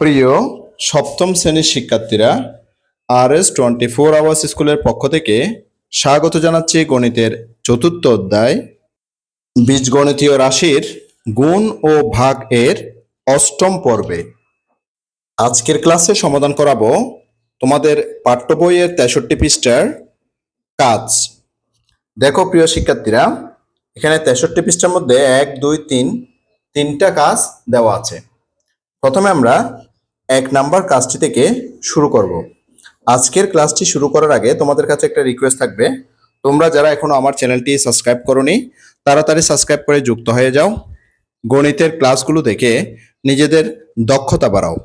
প্রিয় সপ্তম শ্রেণির শিক্ষার্থীরা R S twenty four hours স্কুলের পক্ষ থেকে স্বাগত জানাচ্ছি গণিতের চতুর্থ অধ্যায়। বীজগণিতীয় রাশির গুণ ও ভাগ এর অষ্টম পর্বে। আজকের ক্লাসে সমাধান করাবো তোমাদের পাঠ্য বইয়ের তেষট্টি পৃষ্ঠার কাজ। দেখো প্রিয় শিক্ষার্থীরা, এখানে তেষট্টি পৃষ্ঠার মধ্যে এক, দুই, তিন, তিনটা কাজ দেওয়া আছে। প্রথমে আমরা এক নাম্বার কাজটি থেকে শুরু করব। আজকের ক্লাসটি শুরু করার আগে তোমাদের কাছে একটা রিকোয়েস্ট থাকবে। তোমরা যারা এখনও আমার চ্যানেলটি সাবস্ক্রাইব করনি, তাড়াতাড়ি সাবস্ক্রাইব করে যুক্ত হয়ে যাও। গণিতের ক্লাসগুলো দেখে নিজেদের দক্ষতা বাড়াও।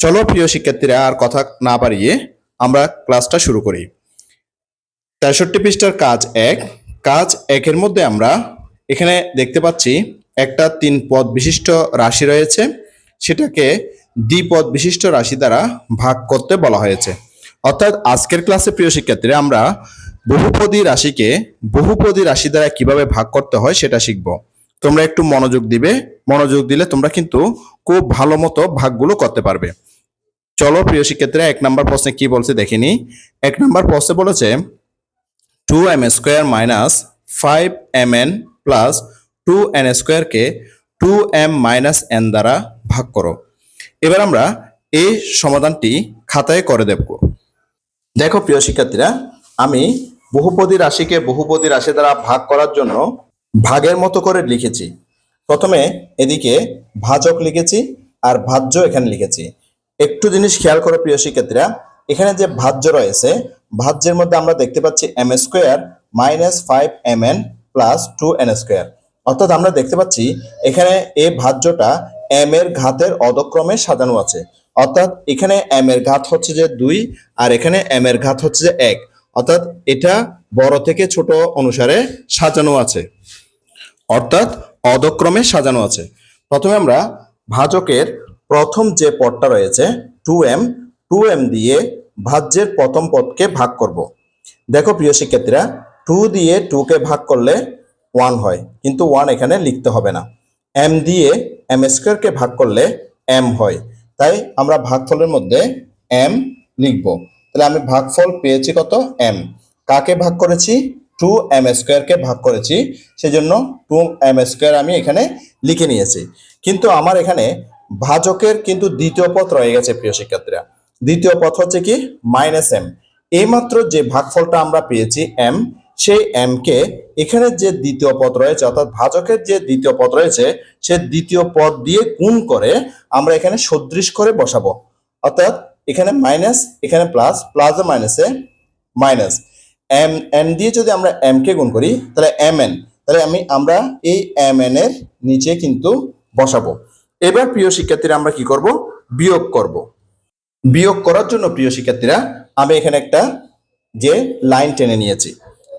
চলো প্রিয় শিক্ষার্থীরা, আর কথা না বাড়িয়ে আমরা ক্লাসটা শুরু করি। তেষট্টি পৃষ্ঠার কাজ এক। কাজ একের মধ্যে আমরা এখানে দেখতে পাচ্ছি একটা তিন পদ বিশিষ্ট রাশি রয়েছে। সেটাকে দ্বিপদ বিশিষ্ট রাশি দ্বারা ভাগ করতে বলা হয়েছে। অর্থাৎ আজকের ক্লাসে প্রিয় শিক্ষার্থীরা, আমরা বহুপদী রাশিকে বহুপদী রাশি দ্বারা কীভাবে ভাগ করতে হয় সেটা শিখব। তোমরা একটু মনোযোগ দিবে। মনোযোগ দিলে তোমরা কিন্তু খুব ভালো মতো ভাগগুলো করতে পারবে। চলো প্রিয় শিক্ষার্থীরা, এক নম্বর প্রশ্নে কি বলছে দেখিনি এক নম্বর প্রশ্নে বলেছে two M square minus five M N plus two N স্কোয়ারকে টু এম মাইনাস এন দ্বারা ভাগ করো। এবার আমরা এই সমাধানটি খাতায় করে দেব দেখো প্রিয় শিক্ষার্থীরা, আমি বহুপদী রাশিকে বহুপদী রাশি দ্বারা ভাগ করার জন্য ভাগের মতো করে লিখেছি। প্রথমে এদিকে ভাজক লিখেছি আর ভাজ্য এখানে লিখেছি। একটু জিনিস খেয়াল করো প্রিয় শিক্ষার্থীরা, এখানে যে ভাজ্য রয়েছে, ভাজ্যের মধ্যে আমরা দেখতে পাচ্ছি M square minus five M N plus two N square অর্থাৎ আমরা দেখতে পাচ্ছি এখানে এই ভাজ্যটা এম এর ঘাতের অধক্রমে সাজানো আছে। অর্থাৎ এখানে এম এর ঘাত হচ্ছে যে দুই, আর এখানে এম এর ঘাত হচ্ছে যে এক। অর্থাৎ এটা বড় থেকে ছোট অনুসারে সাজানো আছে। অর্থাৎ অধক্রমে সাজানো আছে। প্রথমে আমরা ভাজকের প্রথম যে পদটা রয়েছে টু এম টু এম দিয়ে ভাজ্যের প্রথম পদকে ভাগ করব। দেখো প্রিয় শিক্ষার্থীরা টু দিয়ে টুকে ভাগ করলে ওয়ান হয়। কিন্তু ওয়ান এখানে লিখতে হবে না। এম দিয়ে এম স্কোয়ারকে ভাগ করলে এম হয়। তাই আমরা ভাগফলের মধ্যে এম লিখব। তাহলে আমি ভাগফল পেয়েছি কত? এম কাকে ভাগ করেছি? টু এম স্কোয়ারকে ভাগ করেছি। সেজন্য টু এম স্কোয়ার আমি এখানে লিখে নিয়েছি। কিন্তু আমার এখানে ভাজকের কিন্তু দ্বিতীয় পথ রয়ে গেছে, প্রিয় শিক্ষার্থীরা। দ্বিতীয় পথ হচ্ছে কি? মাইনাস এম এইমাত্র যে ভাগফলটা আমরা পেয়েছি এম সেই এম কে এখানে যে দ্বিতীয় পদ রয়েছে, অর্থাৎ ভাজকের যে দ্বিতীয় পদ রয়েছে, সে দ্বিতীয় পদ দিয়ে গুণ করে আমরা এখানে সদৃশ করে বসাবো। অর্থাৎ এখানে মাইনাস এখানে প্লাস প্লাস মাইনাসে মাইনাস এম এন দিয়ে যদি আমরা এম কে গুণ করি, তাহলে এম এন তাহলে আমি, আমরা এই এম এন এর নিচে কিন্তু বসাবো। এবার প্রিয় শিক্ষার্থীরা আমরা কি করব? বিয়োগ করব। বিয়োগ করার জন্য প্রিয় শিক্ষার্থীরা, আমি এখানে একটা যে লাইন টেনে নিয়েছি।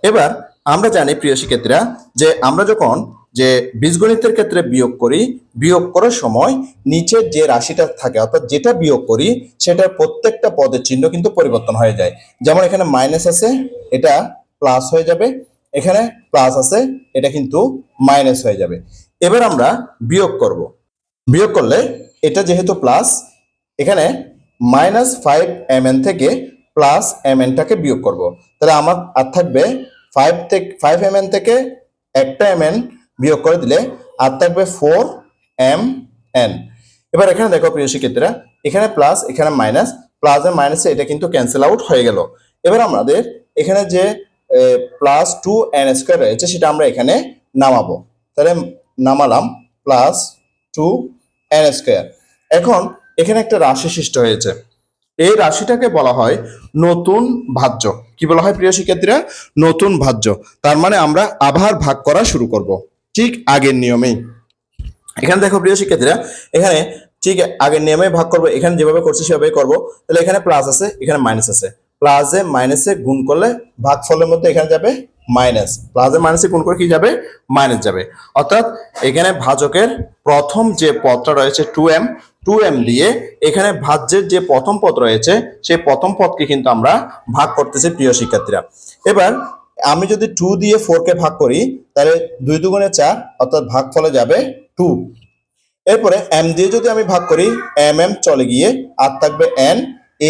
এবার আমরা জানি, প্রিয় শিক্ষার্থীরা, যে আমরা যখন যে বীজগণিতের ক্ষেত্রে বিয়োগ করি, বিয়োগ করার সময় নিচের যে রাশিটা থাকে, অর্থাৎ যেটা বিয়োগ করি, সেটার প্রত্যেকটা পদের চিহ্ন কিন্তু পরিবর্তন হয়ে যায়। যেমন এখানে মাইনাস আছে, এটা প্লাস হয়ে যাবে। এখানে প্লাস আছে, এটা কিন্তু মাইনাস হয়ে যাবে। এবার আমরা বিয়োগ করব। বিয়োগ করলে এটা যেহেতু প্লাস এখানে মাইনাস ফাইভ এম থেকে প্লাস এম বিয়োগ করব। তাহলে আমার আর থাকবে ফাইভ থেকে ফাইভ এম এন থেকে একটা এম এন বিয়োগ করে দিলে আর থাকবে ফোর এম এন এবার এখানে দেখো প্রিয় শিক্ষার্থীরা, এখানে প্লাস এখানে মাইনাস প্লাস এর মাইনাসে এটা কিন্তু ক্যান্সেল আউট হয়ে গেল। এবার আমাদের এখানে যে প্লাস টু এন স্কোয়ার রয়েছে সেটা আমরা এখানে নামাবো। তাহলে নামালাম প্লাস টু এন স্কোয়ার এখন এখানে একটা রাশি সৃষ্টি হয়েছে। এই রাশিটাকে বলা হয় নতুন ভাজ্য। কি বলা হয় প্রিয় শিক্ষার্থীরা? নতুন ভাজ্য। তার মানে আমরা আবার ভাগ করা শুরু করব। ঠিক আগের নিয়মেই। এখানে দেখো প্রিয় শিক্ষার্থীরা, এখানে ঠিক আগের নিয়মে ভাগ করব। এখানে যেভাবে করছি সেভাবে করব। তাহলে এখানে প্লাস আছে, এখানে মাইনাস আছে। প্লাসে মাইনাসে গুণ করলে ভাগফলের মধ্যে এখানে যাবে মাইনাস, প্লাসে মাইনাসে গুণ করে কি যাবে? মাইনাস যাবে। অর্থাৎ এখানে ভাজকের প্রথম যে পদটা রয়েছে টু এম টু এম দিয়ে এখানে ভাজ্যের যে প্রথম পদ রয়েছে, সেই প্রথম পদকে কিন্তু আমরা ভাগ করতেছি প্রিয় শিক্ষার্থীরা। এবার আমি যদি টু দিয়ে ফোর কে ভাগ করি, তাহলে দুই দুগুণে চার, অর্থাৎ ভাগ ফলে যাবে টু এরপরে এম দিয়ে যদি আমি ভাগ করি এম এম চলে গিয়ে আর থাকবে এন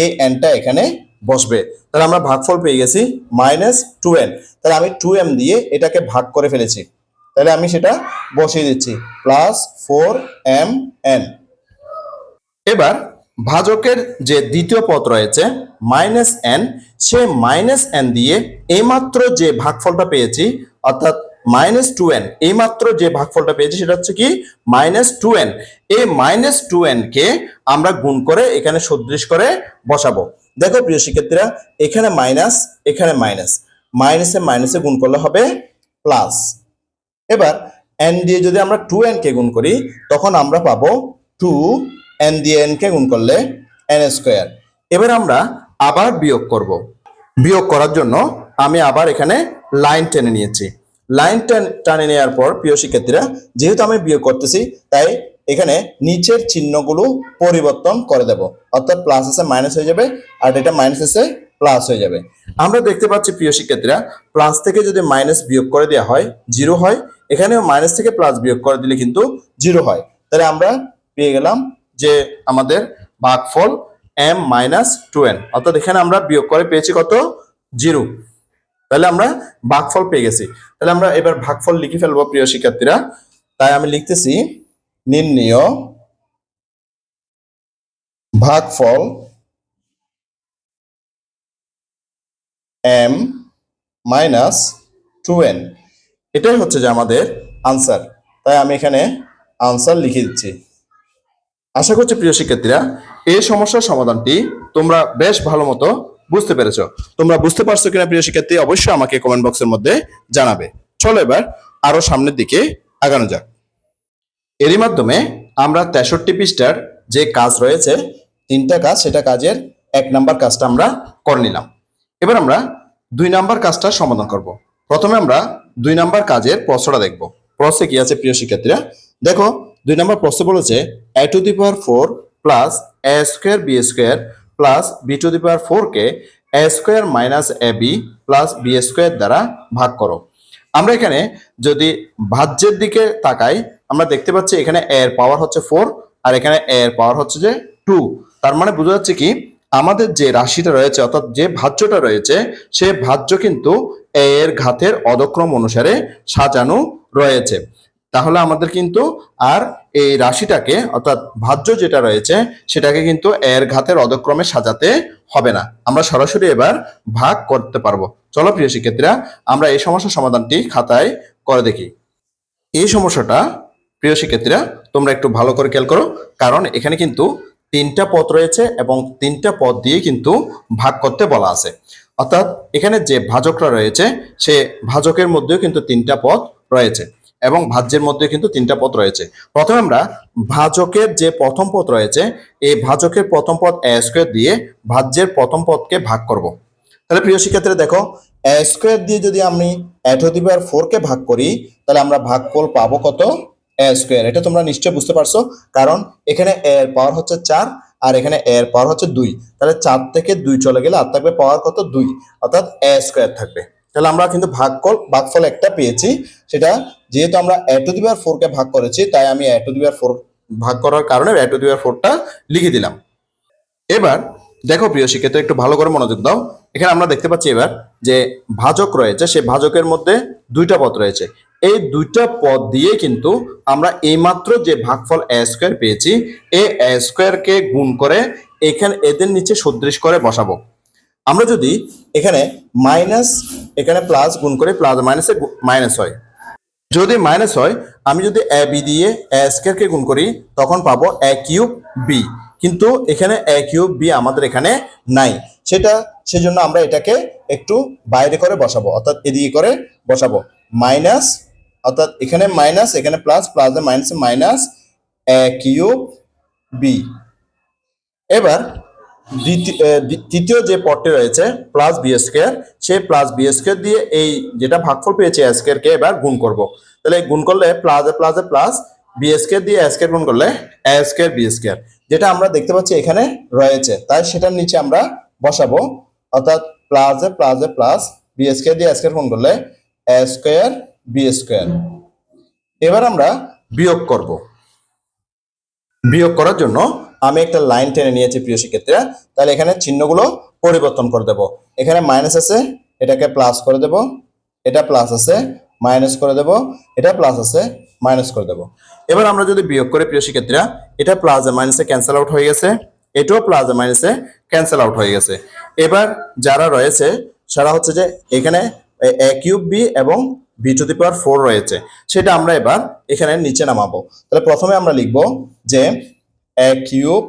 এ এনটা এখানে বসবে। তাহলে আমরা ভাগফল পেয়ে গেছি মাইনাস টু এন তাহলে আমি টু এম দিয়ে এটাকে ভাগ করে ফেলেছি। তাহলে আমি সেটা বসিয়ে দিচ্ছি। প্লাস ফোর এম এন এবার ভাজকের যে দ্বিতীয় পদ রয়েছে মাইনাস এন সে মাইনাস এন দিয়ে এইমাত্র যে ভাগফলটা পেয়েছি, অর্থাৎ মাইনাস টু এন এইমাত্র যে ভাগফলটা পেয়েছি সেটা হচ্ছে কি? মাইনাস টু এন এই মাইনাস টু এন কে আমরা গুণ করে এখানে সদৃশ করে বসাবো। দেখো প্রিয় শিক্ষার্থীরা, এখানে মাইনাস এখানে মাইনাস মাইনাসে মাইনাসে গুণ করলে হবে প্লাস এবার এন দিয়ে যদি আমরা টু কে গুণ করি, তখন আমরা পাবো টু এন দিয়ে এন কে গুণ করলে এন স্কোয়ার এবার আমরা আবার বিয়োগ করব। বিয়োগ করার জন্য আমি আবার এখানে লাইন টেনে নিয়েছি। লাইন টেন টানে নেওয়ার পর প্রিয় শিক্ষার্থীরা, যেহেতু আমি বিয়োগ করতেছি, তাই এখানে নিচের চিহ্নগুলো পরিবর্তন করে দেব। অর্থাৎ প্লাস এসে মাইনাস হয়ে যাবে, আর এটা মাইনাস এসে প্লাস হয়ে যাবে। আমরা দেখতে পাচ্ছি প্রিয় শিক্ষার্থীরা প্লাস থেকে যদি মাইনাস বিয়োগ করে দেওয়া হয় জিরো হয়। এখানেও মাইনাস থেকে প্লাস বিয়োগ করে দিলে কিন্তু জিরো হয়। তাহলে আমরা পেয়ে গেলাম যে আমাদের ভাগফল এম মাইনাস টু এন অর্থাৎ এখানে আমরা বিয়োগ করে পেয়েছি কত? জিরো তাহলে আমরা ভাগফল পেয়ে গেছি। তাহলে আমরা এবার ভাগফল লিখে ফেলব প্রিয় শিক্ষার্থীরা। তাই আমি লিখতেছি নির্ণয় ভাগফল এম মাইনাস টু এন এটাই হচ্ছে যে আমাদের আনসার তাই আমি এখানে আনসার লিখে দিচ্ছি। আশা করছি প্রিয় শিক্ষার্থীরা, এই সমস্যার সমাধানটি তোমরা বেশ ভালো মতো বুঝতে পেরেছ। তোমরা বুঝতে পারছ কিনা প্রিয় শিক্ষার্থী, অবশ্যই আমাকে কমেন্ট বক্সের মধ্যে জানাবে। চলো এবার আরও সামনের দিকে আগানো যাক। এরই মাধ্যমে আমরা তেষট্টি পৃষ্ঠার যে কাজ রয়েছে, তিনটা কাজ, সেটা কাজের এক নাম্বার কাজটা আমরা করে নিলাম। এবার আমরা দুই নাম্বার কাজটা সমাধান করব। প্রথমে আমরা দুই নাম্বার কাজের প্রশ্নটা দেখব। প্রশ্নে কি আছে প্রিয় শিক্ষার্থীরা? দেখো, দুই নাম্বার প্রশ্ন বলেছে A to the power four plus A square B square plus B to the power four K A square minus A B plus B square দ্বারা ভাগ করো। আমরা এখানে যদি ভাজ্যের দিকে তাকাই, আমরা দেখতে পাচ্ছি এখানে এর পাওয়ার হচ্ছে ফোর আর এখানে এর পাওয়ার হচ্ছে যে টু তার মানে বোঝা যাচ্ছে কি আমাদের যে রাশিটা রয়েছে, অর্থাৎ যে ভাজ্যটা রয়েছে, সে ভাজ্য কিন্তু এর ঘাতের অধক্রম অনুসারে সাজানো রয়েছে। তাহলে আমাদের কিন্তু আর এই রাশিটাকে, অর্থাৎ ভাজ্য যেটা রয়েছে, সেটাকে কিন্তু এর ঘাতের অধক্রমে সাজাতে হবে না। আমরা সরাসরি এবার ভাগ করতে পারব। চলো প্রিয় শিক্ষার্থীরা, আমরা এই সমস্যার সমাধানটি খাতায় করে দেখি। এই সমস্যাটা, প্রিয় শিক্ষার্থীরা, তোমরা একটু ভালো করে খেয়াল করো, কারণ এখানে কিন্তু তিনটা পদ রয়েছে এবং তিনটা পদ দিয়ে কিন্তু ভাগ করতে বলা আছে। অর্থাৎ এখানে যে ভাজকরা রয়েছে, সে ভাজকের মধ্যেও কিন্তু তিনটা পদ রয়েছে এবং ভাজ্যের মধ্যে কিন্তু তিনটা পদ রয়েছে। প্রথমে আমরা ভাজকের যে প্রথম পদ রয়েছে, এই ভাজকের প্রথম পদ এ স্কোয়ার দিয়ে ভাজ্যের প্রথম পদকে ভাগ করব। তাহলে প্রিয় শিক্ষার্থীরা দেখো এ স্কোয়ার দিয়ে যদি আমি এ টু দি পাওয়ার ফোর কে ভাগ করি, তাহলে আমরা ভাগফল পাবো কত? এ স্কোয়ার এটা তোমরা নিশ্চয়ই বুঝতে পারছ, কারণ এখানে এ এর পাওয়ার হচ্ছে চার, আর এখানে এর পাওয়ার হচ্ছে দুই। তাহলে চার থেকে দুই চলে গেলে আর থাকবে পাওয়ার কত? দুই। অর্থাৎ এ স্কোয়ার থাকবে। তাহলে আমরা কিন্তু ভাগ ভাগফল ভাগফল একটা পেয়েছি, সেটা যেহেতু আমরা এ টু দি ফোরকে ভাগ করেছি, তাই আমি এ টু দি পাওয়ার ফোর ভাগ করার কারণে এ টু দি পাওয়ার ফোরটা লিখে দিলাম। এবার দেখো প্রিয় শিক্ষিত একটু ভালো করে মনোযোগ দাও। এখানে আমরা দেখতে পাচ্ছি এবার যে ভাজক রয়েছে সেই ভাজকের মধ্যে দুইটা পথ রয়েছে। এই দুইটা পদ দিয়ে কিন্তু আমরা এইমাত্র যে ভাগফল এ স্কোয়ার পেয়েছি এ স্কোয়ারকে গুণ করে এখানে এদের নিচে সদৃশ করে বসাবো। আমরা যদি এখানে মাইনাস এখানে প্লাস গুণ করে প্লাস মাইনাসে মাইনাস হয়। যদি মাইনাস হয়, আমি যদি এ বি দিয়ে এ স্কোয়ার কে গুণ করি, তখন পাবো এ কিউব বি কিন্তু এখানে এ কিউব বি আমাদের এখানে নাই। সেটা, সেজন্য আমরা এটাকে একটু বাইরে করে বসাবো, অর্থাৎ এদিকে করে বসাবো। মাইনাস অর্থাৎ এখানে মাইনাস এখানে plus plus minus minus A cube B এবার তৃতীয় যে পদটি রয়েছে প্লাস বি স্কোয়ার সেই প্লাস বি স্কোয়ার দিয়ে এই যেটা ভাগফল পেয়েছে এ স্কোয়ার কে এবার গুণ করব। তাহলে গুণ করলে plus plus plus B square দিয়ে স্কোয়ার গুণ করলে এ স্কোয়ার বি স্কোয়ার যেটা আমরা দেখতে পাচ্ছি এখানে রয়েছে, তাই সেটার নিচে আমরা বসাবো। অর্থাৎ plus plus plus B square দিয়ে স্কোয়ার গুণ করলে এ স্কোয়ার বি স্কোয়ার এবার আমরা বিয়োগ করব। বিয়োগ করার জন্য আমি একটা লাইন টেনে নিয়েছি প্রিয় শিক্ষার্থীরা। তাহলে এখানে চিহ্নগুলো পরিবর্তন করে দেব। এখানে মাইনাস আছে, এটাকে প্লাস করে দেব। এটা প্লাস আছে মাইনাস করে দেব। এটা প্লাস আছে মাইনাস করে দেব। এবার আমরা যদি বিয়োগ করে প্রিয় শিক্ষার্থীরা, এটা প্লাস মাইনাসে ক্যান্সেল আউট হয়ে গেছে। এটাও প্লাস মাইনাসে ক্যান্সেল আউট হয়ে গেছে। এবার যারা রয়েছে সেটা হচ্ছে যে এখানে এ কিউব বি এবং B to the power four রয়েছে। সেটা আমরা এবার এখানে নিচে নামাবো। তাহলে প্রথমে আমরা লিখব যে A cube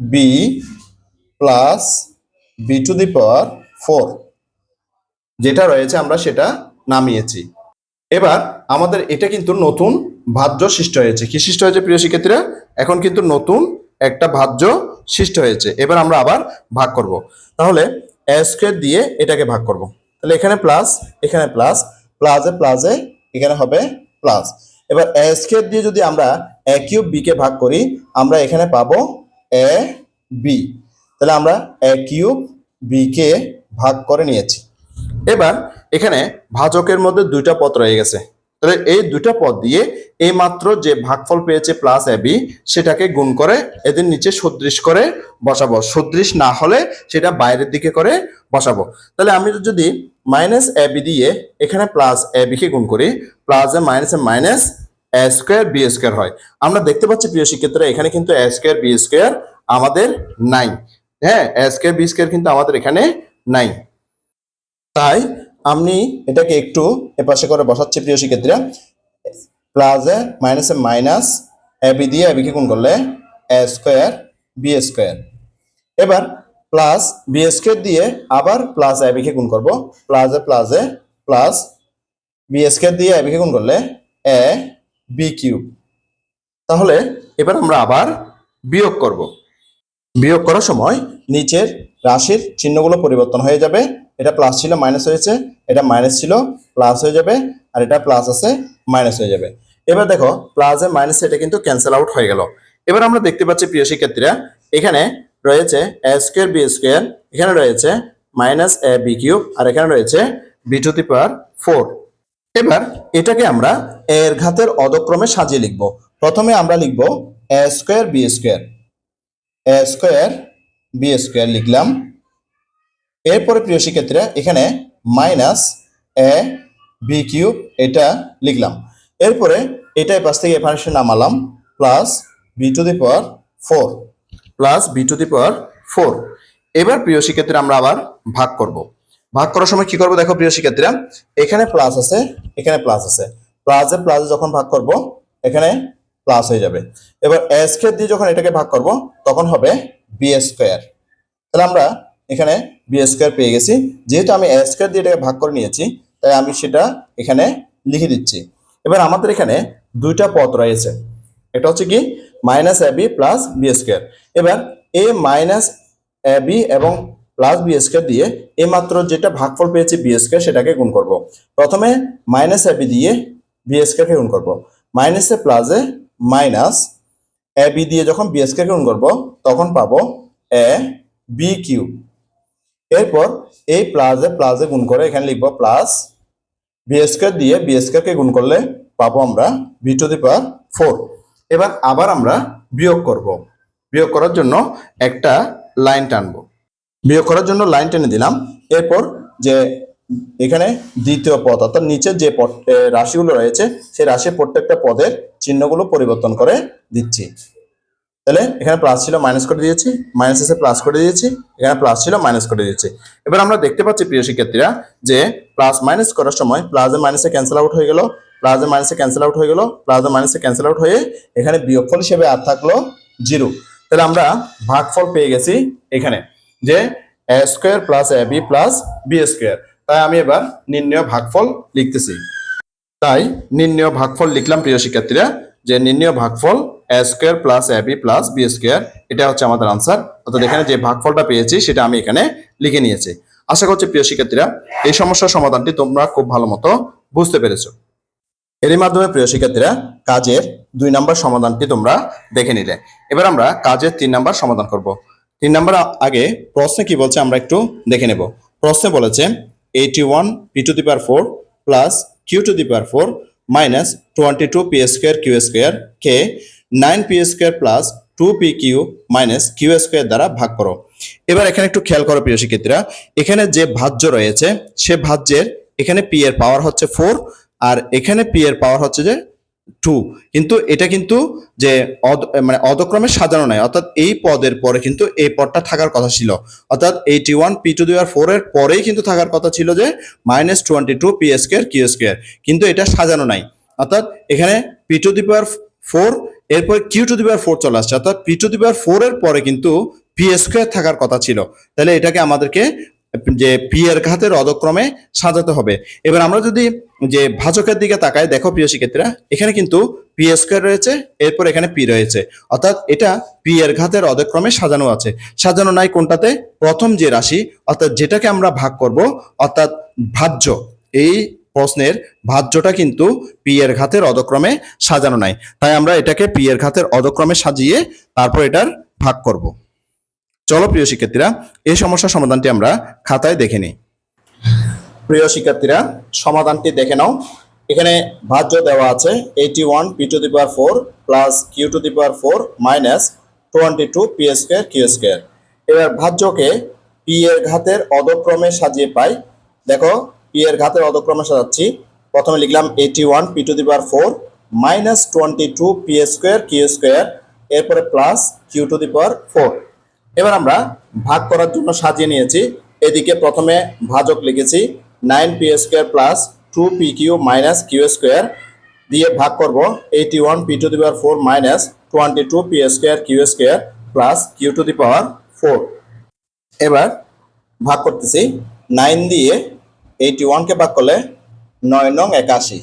B plus B to the power four যেটা রয়েছে আমরা সেটা নামিয়েছি। এবার আমাদের এটা কিন্তু নতুন ভাজ্য সৃষ্টি হয়েছে। কি সৃষ্টি হয়েছে প্রিয় শিক্ষার্থীরা? এখন কিন্তু নতুন একটা ভাজ্য সৃষ্টি হয়েছে। এবার আমরা আবার ভাগ করব। তাহলে এ দিয়ে এটাকে ভাগ করব। তাহলে এখানে প্লাস এখানে প্লাস প্লাসে প্লাসে এখানে হবে প্লাস। এবার এ স্কোয়ার দিয়ে যদি আমরা এ কিউব বি কে ভাগ করি, আমরা এখানে পাবো এ বি তাহলে আমরা এ কিউব বি কে ভাগ করে নিয়েছি। এবার এখানে ভাজকের মধ্যে দুইটা পদ রয়ে গেছে। তাহলে এই দুইটা পদ দিয়ে এই মাত্র যে ভাগফল পেয়েছে প্লাস এবি সেটাকে গুণ করে এদের নিচে সদৃশ করে বসাবো। সদৃশ না হলে সেটা বাইরের দিকে করে বসাবো। তাহলে আমি যদি মাইনাস এবি দিয়ে এখানে প্লাস এবি কে গুণ করি plus A minus A minus A square B square হয়। আমরা দেখতে পাচ্ছি, প্রিয় শিক্ষার্থীরা, এখানে কিন্তু এ স্কোয়ার বি স্কোয়ার আমাদের নাই। হ্যাঁ এ স্কোয়ার বি স্কোয়ার কিন্তু আমাদের এখানে নাই। তাই আমি এটাকে একটু এপাশে করে বসাচ্ছি, প্রিয় শিক্ষার্থীরা। প্লাসে মাইনাসে minus A minus A B দিয়ে এবিকে গুণ করলে এ স্কোয়ার বি স্কোয়ার এবার প্লাস বি স্কোয়ার দিয়ে আবার প্লাস এবিকে গুণ করব। প্লাসে প্লাসে প্লাস বি স্কোয়ার দিয়ে এবিকে গুণ করলে এ বি কিউব তাহলে এবার আমরা আবার বিয়োগ করব। বিয়োগ করার সময় নিচের রাশির চিহ্নগুলো পরিবর্তন হয়ে যাবে। এটা প্লাস ছিল মাইনাস হয়েছে। এটা মাইনাস ছিল প্লাস হয়ে যাবে। আর এটা প্লাস আছে মাইনাস হয়ে যাবে। এবার দেখো প্লাস এ মাইনাস এটা কিন্তু ক্যান্সেল আউট হয়ে গেল। এবার আমরা দেখতে পাচ্ছি প্রিয় শিক্ষার্থীরা এখানে রয়েছে এ স্কোয়ার বি স্কোয়ার এখানে রয়েছে মাইনাস এ বি কিউব আর এখানে রয়েছে B to the power four এবার এটাকে আমরা এর ঘাতের অদক্রমে সাজিয়ে লিখব। প্রথমে আমরা লিখব A square B square A square B square লিখলাম। এরপরে প্রিয় শিক্ষার্থীরা, এখানে মাইনাস এ বি কিউব এটা লিখলাম। এরপরে এটা পাশ থেকে এসে নামালাম plus B to the power four plus B to the power four এবার প্রিয় শিক্ষার্থীরা, আমরা আবার ভাগ করব। ভাগ করার সময় কি করব? দেখো প্রিয় শিক্ষার্থীরা, এখানে প্লাস আছে, এখানে প্লাস আছে। প্লাসে প্লাসে যখন ভাগ করব, এখানে প্লাস হয়ে যাবে। এবার স্কোয়ার দিয়ে যখন এটাকে ভাগ করব, তখন হবে বি স্কোয়ার তাহলে আমরা এখানে বি স্কোয়ার পেয়ে গেছি। যেহেতু আমি স্কোয়ার দিয়ে এটাকে ভাগ করে নিয়েছি, তাই আমি সেটা এখানে লিখে দিচ্ছি। এবার আমাদের এখানে দুইটা পদ রয়েছে। এটা হচ্ছে কি minus A B plus B square এবার এ মাইনাস এ বি এবং প্লাস বি স্কোয়ার দিয়ে এই মাত্র যেটা ভাগফল পেয়েছি বি স্কোয়ার সেটাকে গুণ করব। প্রথমে মাইনাস এ বি দিয়ে বি স্কোয়ারকে গুণ করব। মাইনাসে প্লাসে মাইনাস এ বি দিয়ে যখন বি স্কোয়ারকে গুণ করব, তখন পাবো এ বি কিউব এরপর এই প্লাসে প্লাসে গুণ করে এখানে লিখব প্লাস বি স্কোয়ার দিয়ে বি স্কোয়ারকে গুণ করলে পাবো আমরা B to the power four এবার আবার আমরা বিয়োগ করব। বিয়োগ করার জন্য একটা লাইন টানবো। বিয়োগ করার জন্য লাইন টেনে দিলাম। এরপর যে এখানে দ্বিতীয় পদ, অর্থাৎ নিচের যে পদ রাশিগুলো রয়েছে, সেই রাশির প্রত্যেকটা পদের চিহ্নগুলো পরিবর্তন করে দিচ্ছি। তাহলে এখানে প্লাস ছিল মাইনাস করে দিয়েছি মাইনাস এসে প্লাস করে দিয়েছি, এখানে প্লাস ছিল মাইনাস করে দিয়েছি। এবার আমরা দেখতে পাচ্ছি প্রিয় শিক্ষার্থীরা যে প্লাস মাইনাস করার সময় প্লাসে মাইনাসে ক্যান্সেল আউট হয়ে গেল। প্লাসে মাইনাসে ক্যান্সেল আউট হয়ে গেল। প্লাসে মাইনাসে ক্যান্সেল আউট হয়ে এখানে বিয়োগফল হিসেবে আর থাকল জিরো তাহলে আমরা ভাগফল পেয়ে গেছি এখানে, যে A square plus A B plus B square তাই আমি এবার নির্ণয় ভাগফল লিখতেছি। তাই নির্ণয় ভাগফল লিখলাম প্রিয় শিক্ষার্থীরা, যে নির্ণয় ভাগফল A square plus A B plus B square এটা হচ্ছে আমাদের আনসার অর্থাৎ এখানে যে ভাগফলটা পেয়েছি, সেটা আমি এখানে লিখে নিয়েছি। আশা করছি প্রিয় শিক্ষার্থীরা, এই সমস্যার সমাধানটি তোমরা খুব ভালো মতো বুঝতে পেরেছ। এরই মাধ্যমে প্রিয় শিক্ষার্থীরা, কাজের দুই নাম্বার সমাধানটি তোমরা দেখে নিলে। এবার আমরা কাজের তিন নাম্বার সমাধান করব। তিন নাম্বার আগে প্রশ্নে কি বলছে আমরা একটু দেখে নেব। প্রশ্নে বলেছে eighty one P to the power four plus Q to the power four minus twenty two P square Q square K nine P square plus two P Q minus Q square দ্বারা ভাগ করো। এবার এখানে একটু খেয়াল করো প্রিয় শিক্ষার্থীরা, এখানে যে ভাজ্য রয়েছে, সে ভাজ্যের এখানে পি এর পাওয়ার হচ্ছে ফোর আর এখানে পি এর পাওয়ার হচ্ছে যে টু কিন্তু এটা কিন্তু যে মানে অদক্রমে সাজানো নাই। অর্থাৎ এই পদের পরে কিন্তু এই পদটা থাকার কথা ছিল। অর্থাৎ এইটি ওয়ান পি টু দেওয়ার ফোর এর পরেই কিন্তু থাকার কথা ছিল যে minus twenty two P square Q square কিন্তু এটা সাজানো নাই। অর্থাৎ এখানে P to the power four এরপর Q to the power four চলে আসছে। অর্থাৎ P to the power four এর পরে কিন্তু পি স্কোয়ার থাকার কথা ছিল। তাহলে এটাকে আমাদেরকে যে এর ঘাতের অদক্রমে সাজাতে হবে। এবার আমরা যদি যে ভাজকের দিকে তাকাই, দেখো প্রিয় শিক্ষার্থীরা, এখানে কিন্তু পি স্কোয়ার রয়েছে, এরপর এখানে পি রয়েছে। অর্থাৎ এটা পি এর ঘাতের অদক্রমে সাজানো আছে। সাজানো নাই কোনটাতে? প্রথম যে রাশি, অর্থাৎ যেটাকে আমরা ভাগ করব, অর্থাৎ ভাজ্য। এই প্রশ্নের ভাজ্যটা কিন্তু পি এর ঘাতের অদক্রমে সাজানো নাই। তাই আমরা এটাকে পি এর ঘাতের অদক্রমে সাজিয়ে তারপর এটার ভাগ করব। চলো প্রিয় শিক্ষার্থীরা, এই সমস্যার সমাধানটি আমরা খাতায় দেখে নিই। প্রিয় শিক্ষার্থীরা, সমাধানটি দেখে নাও। এখানে ভাজ্য দেওয়া আছে eighty one P to the power four plus Q to the power four minus twenty two P square Q square এবার ভাজ্যকে পি এর ঘাতের অদক্রমে সাজিয়ে পাই। দেখো পি এর ঘাতের অদক্রমে সাজাচ্ছি। প্রথমে লিখলাম eighty one P to the power four minus twenty two P square Q square এরপরে plus Q to the power four এবার আমরা ভাগ করার জন্য সাজিয়ে নিয়েছি। এদিকে প্রথমে ভাজক লিখেছি nine P square plus two P Q minus Q square দিয়ে ভাগ করব। Eighty one P to the power four minus twenty two P square Q square plus Q to the power four এবার ভাগ করতেছি নাইন দিয়ে এইটি ওয়ানকে ভাগ করলে নয় নং একাশি,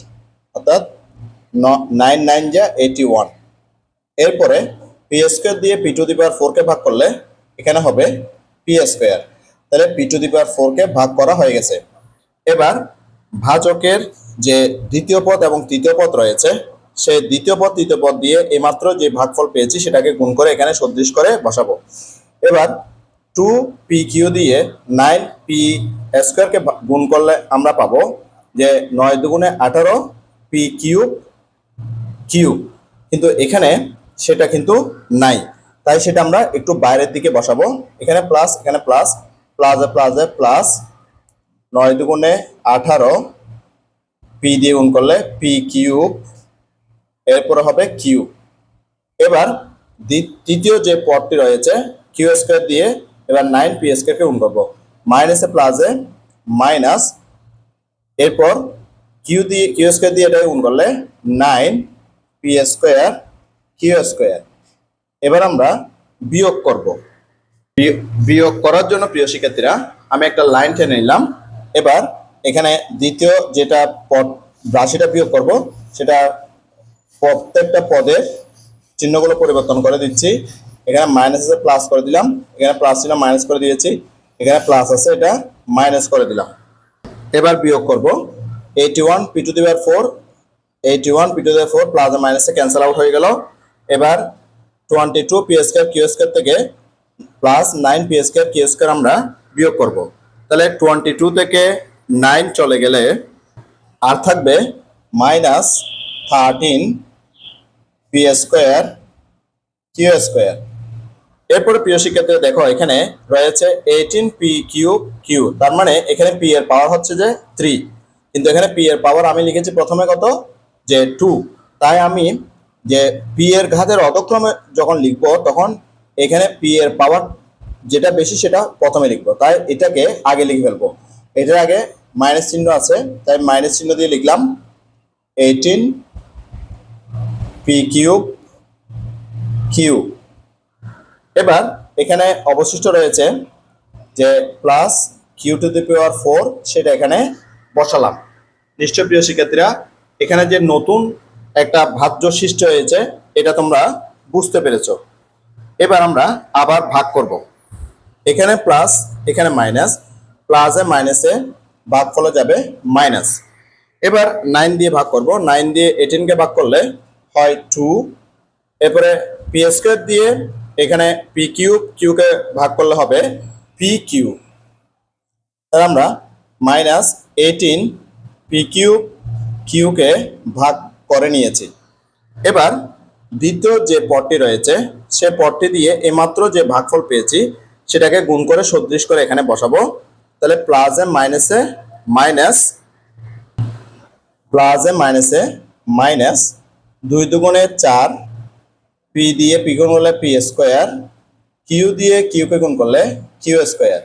অর্থাৎ নাইন নাইন যা এইটি ওয়ান এরপরে পি স্কোয়ার দিয়ে পি টু দি পাওয়ার ফোরকে ভাগ করলে এখানে হবে পি স্কোয়ার তাহলে পি টু দি পাওয়ার ফোরকে ভাগ করা হয়ে গেছে। এবার ভাজকের যে দ্বিতীয় পদ এবং তৃতীয় পদ রয়েছে, সেই দ্বিতীয় পদ, তৃতীয় পদ দিয়ে এইমাত্র যে ভাগফল পেয়েছি, সেটাকে গুণ করে এখানে সদৃশ করে বসাবো। এবার টু পি কিউ দিয়ে নাইন পি স্কোয়ারকে গুণ করলে আমরা পাবো যে নয় দুগুণে আঠারো পি কিউব কিউব কিন্তু এখানে সেটা কিন্তু নাই। তাই সেটা আমরা একটু বাইরের দিকে বসাবো। এখানে প্লাস এখানে প্লাস প্লাসে প্লাসে প্লাস নয় দুগুণে আঠারো পি দিয়ে গুণ করলে পি কিউব এরপরে হবে কিউব এবার তৃতীয় যে পদটি রয়েছে কিউ স্কোয়ার দিয়ে এবার নাইন পি স্কোয়ারকে গুণ করব। মাইনাসে প্লাসে মাইনাস এরপর কিউ দিয়ে কিউ স্কোয়ার দিয়ে এটাকে গুণ করলে nine P square Q square এবার আমরা বিয়োগ করব। বিয়- বিয়োগ করার জন্য প্রিয় শিক্ষার্থীরা, আমি একটা লাইন টেনে নিলাম। এবার এখানে দ্বিতীয় যেটা পদ, রাশিটা বিয়োগ করব, সেটা প্রত্যেকটা পদের চিহ্নগুলো পরিবর্তন করে দিচ্ছি। এখানে মাইনাস আছে প্লাস করে দিলাম। এখানে প্লাস ছিল মাইনাস করে দিয়েছি। এখানে প্লাস আছে, এটা মাইনাস করে দিলাম। এবার বিয়োগ করব। Eighty one P to the four eighty one P to the four plus মাইনাসে ক্যান্সেল আউট হয়ে গেল। এবার twenty two P square Q square থেকে plus nine P square Q square আমরা বিয়োগ করব। তাহলে টোয়েন্টি টু থেকে নাইন চলে গেলে আর থাকবে minus thirteen P square Q square এরপরে প্রিয় শিক্ষার্থীরা, দেখো এখানে রয়েছে এইটিন পি কিউ কিউ তার মানে এখানে পি এর পাওয়ার হচ্ছে যে থ্রি কিন্তু এখানে পি এর পাওয়ার আমি লিখেছি প্রথমে কত? যে টু তাই আমি যে পি এর ঘাতের অতক্রমে যখন লিখব, তখন এখানে পি এর পাওয়ার যেটা বেশি সেটা প্রথমে লিখব। তাই এটাকে আগে লিখে ফেলব। এটার আগে মাইনাস চিহ্ন আছে, তাই মাইনাস চিহ্ন দিয়ে লিখলাম এইটিন পি কিউব কিউ এবার এখানে অবশিষ্ট রয়েছে যে plus Q to the power four সেটা এখানে বসালাম। নিশ্চয় প্রিয় শিক্ষার্থীরা, এখানে যে নতুন একটা ভাজ্য সৃষ্টি হয়েছে, এটা তোমরা বুঝতে পেরেছ। এবার আমরা আবার ভাগ করব। এখানে প্লাস এখানে মাইনাস প্লাসে মাইনাসে ভাগ ফলে যাবে মাইনাস এবার নাইন দিয়ে ভাগ করব। নাইন দিয়ে এইটিনকে ভাগ করলে হয় টু এরপরে পি স্কোয়ার দিয়ে এখানে পি কিউ কিউকে ভাগ করলে হবে পি কিউ তাহলে আমরা মাইনাস এইটিন পি কিউ কিউকে ভাগ করে নিয়েছি। এবার দ্বিতীয় যে পটটি রয়েছে, সে পটটি দিয়ে এইমাত্র যে ভাগফল পেয়েছি, সেটাকে গুণ করে সদৃশ করে এখানে বসাবো। তাহলে প্লাসে মাইনাসে মাইনাস প্লাসে মাইনাসে মাইনাস দুই দুগুণে চার পি দিয়ে পি গুণ করলে পি স্কোয়ার কিউ দিয়ে কিউকে গুণ করলে কিউ স্কোয়ার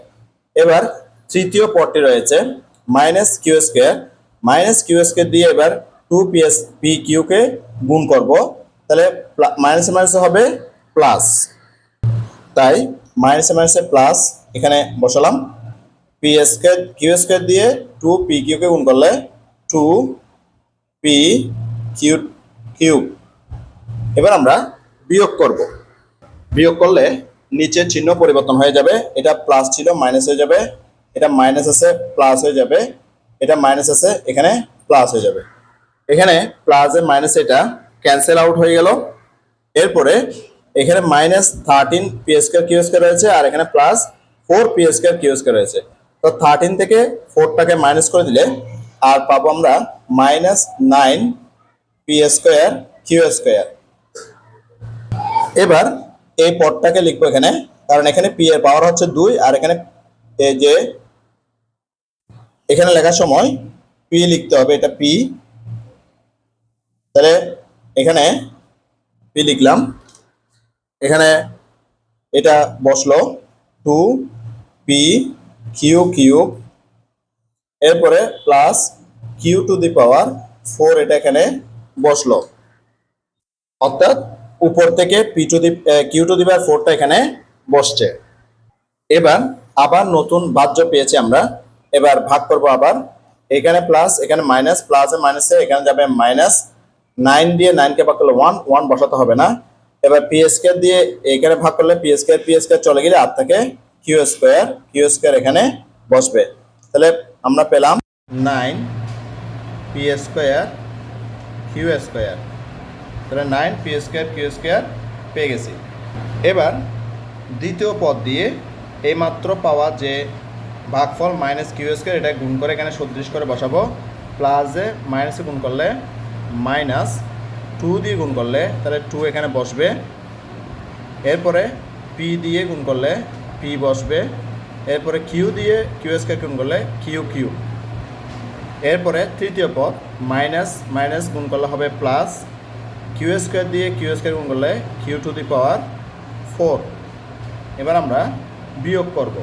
এবার তৃতীয় পটটি রয়েছে minus Q square minus Q square দিয়ে এবার টু পি এস পি কিউকে গুণ করব। তাহলে মাইনাসে মাইনাসে হবে প্লাস তাই মাইনাসে মাইনাসে প্লাস এখানে বসালাম। পি স্কোয়ার কিউ স্কোয়ার দিয়ে টু পি কিউকে গুণ করলে টু পি কিউ কিউব এবার আমরা বিয়োগ করব। বিয়োগ করলে নিচের চিহ্ন পরিবর্তন হয়ে যাবে। এটা প্লাস ছিল মাইনাস হয়ে যাবে। এটা মাইনাস আছে প্লাস হয়ে যাবে। এটা মাইনাস আছে, এখানে প্লাস হয়ে যাবে। এখানে প্লাস এর মাইনাস এটা ক্যান্সেল আউট হয়ে গেল। এরপরে এখানে minus thirteen P square Q square রয়েছে আর এখানে plus four P square Q square রয়েছে। তো থার্টিন থেকে ফোরটাকে মাইনাস করে দিলে আর পাবো আমরা minus nine P square Q square এবার এই পদটাকে লিখব এখানে, কারণ এখানে পি এর পাওয়ার হচ্ছে দুই আর এখানে যে এখানে লেখার সময় পি লিখতে হবে, এটা পি তাহলে এখানে পি লিখলাম। এখানে এটা বসল টু পি কিউ কিউ এরপরে plus Q to the power four এটা এখানে বসল। অর্থাৎ উপর থেকে P to the Q to the power ফোরটা এখানে বসছে। এবার আবার নতুন বাহ্য পেয়েছি আমরা। এবার ভাগ করব আবার। এখানে প্লাস এখানে মাইনাস প্লাসে মাইনাসে এখানে যাবে মাইনাস নাইন দিয়ে নাইনকে ভাগ করলে ওয়ান ওয়ান বসাতে হবে না। এবার পি স্কোয়ার দিয়ে এখানে ভাগ করলে পি স্কোয়ার পি চলে গেলে আর থেকে কিউ স্কোয়ার কিউ স্কোয়ার এখানে বসবে। তাহলে আমরা পেলাম nine P square Q square তাহলে nine P square Q square পেয়ে গেছি। এবার দ্বিতীয় পদ দিয়ে এইমাত্র পাওয়া যে ভাগফল মাইনাস কিউ স্কোয়ার এটা গুণ করে এখানে সদৃশ করে বসাবো। প্লাসে মাইনাসে গুণ করলে মাইনাস টু দিয়ে গুণ করলে তাহলে টু এখানে বসবে। এরপরে পি দিয়ে গুণ করলে পি বসবে। এরপরে কিউ দিয়ে কিউ স্কোয়ার গুণ করলে কিউ কিউ। এরপরে তৃতীয় পদ মাইনাস মাইনাস গুণ করলে হবে প্লাস কিউ স্কোয়ার দিয়ে কিউ স্কোয়ার গুণ করলে Q to the power four. এবার আমরা বিয়োগ করব।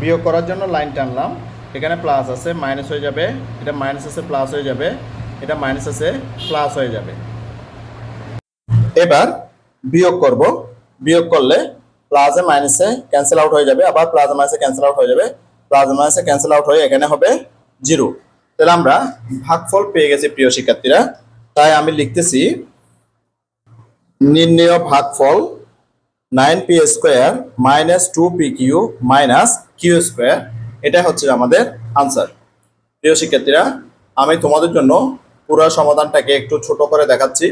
বিয়োগ করার জন্য লাইন টানলাম এখানে প্লাস আছে, মাইনাস হয়ে যাবে। এটা মাইনাস আছে, প্লাস হয়ে যাবে। এটা মাইনাস আছে প্লাস হয়ে যাবে। এবার বিয়োগ করব। বিয়োগ করলে প্লাসে মাইনাসে ক্যান্সেল আউট হয়ে যাবে, আবার প্লাসে মাইনাসে ক্যান্সেল আউট হয়ে যাবে। প্লাসে মাইনাসে ক্যান্সেল আউট হয়ে এখানে হবে জিরো তাহলে আমরা ভাগফল পেয়ে গেছি প্রিয় শিক্ষার্থীরা। তাই আমি লিখতেছি, নির্ণেয় ভাগফল nine P square minus two P Q minus Q square এটা হচ্ছে আমাদের আনসার প্রিয় শিক্ষার্থীরা, আমি তোমাদের জন্য পুরো সমাধানটাকে একটু ছোট করে দেখাচ্ছি।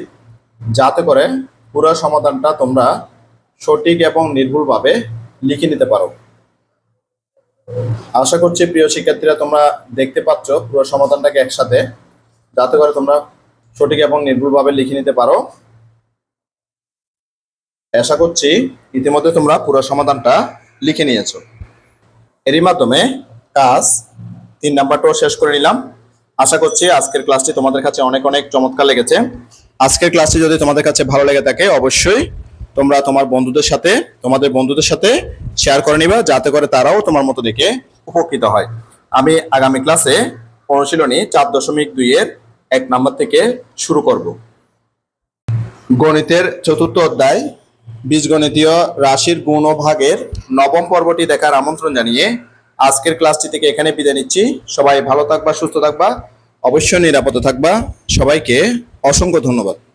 যাতে করে পুরো সমাধানটা তোমরা সঠিক এবং নির্ভুলভাবে লিখে নিতে পারো। আশা করছি প্রিয় শিক্ষার্থীরা তোমরা দেখতে পাচ্ছ পুরো সমাধানটাকে একসাথে। যাতে করে তোমরা সঠিক এবং নির্ভুলভাবে লিখে নিতে পারো। আশা করছি ইতিমধ্যে তোমরা পুরো সমাধানটা লিখে নিয়েছো। এরই মাধ্যমে কাজ তিন নাম্বারটাও শেষ করে নিলাম। আশা করছি আজকের ক্লাসটি তোমাদের কাছে অনেক অনেক চমৎকার লেগেছে। আজকের ক্লাসটি যদি তোমাদের কাছে ভালো লেগে থাকে, অবশ্যই তোমরা তোমার বন্ধুদের সাথে, তোমাদের বন্ধুদের সাথে শেয়ার করে নিবা, যাতে করে তারাও তোমার মতো দেখে উপকৃত হয়। আমি আগামী ক্লাসে অনুশীলনী চার দশমিক দুইয়ের এক নম্বর থেকে শুরু করব। গণিতের চতুর্থ অধ্যায়, বীজগণিতীয় রাশির গুণ ও ভাগের নবম পর্বটি দেখার আমন্ত্রণ জানিয়ে আজকের ক্লাসটি থেকে এখানে বিদায় নিচ্ছি। সবাই ভালো থাকবা, সুস্থ থাকবা, অবশ্যই নিরাপদে থাকবা। সবাইকে অসংখ্য ধন্যবাদ।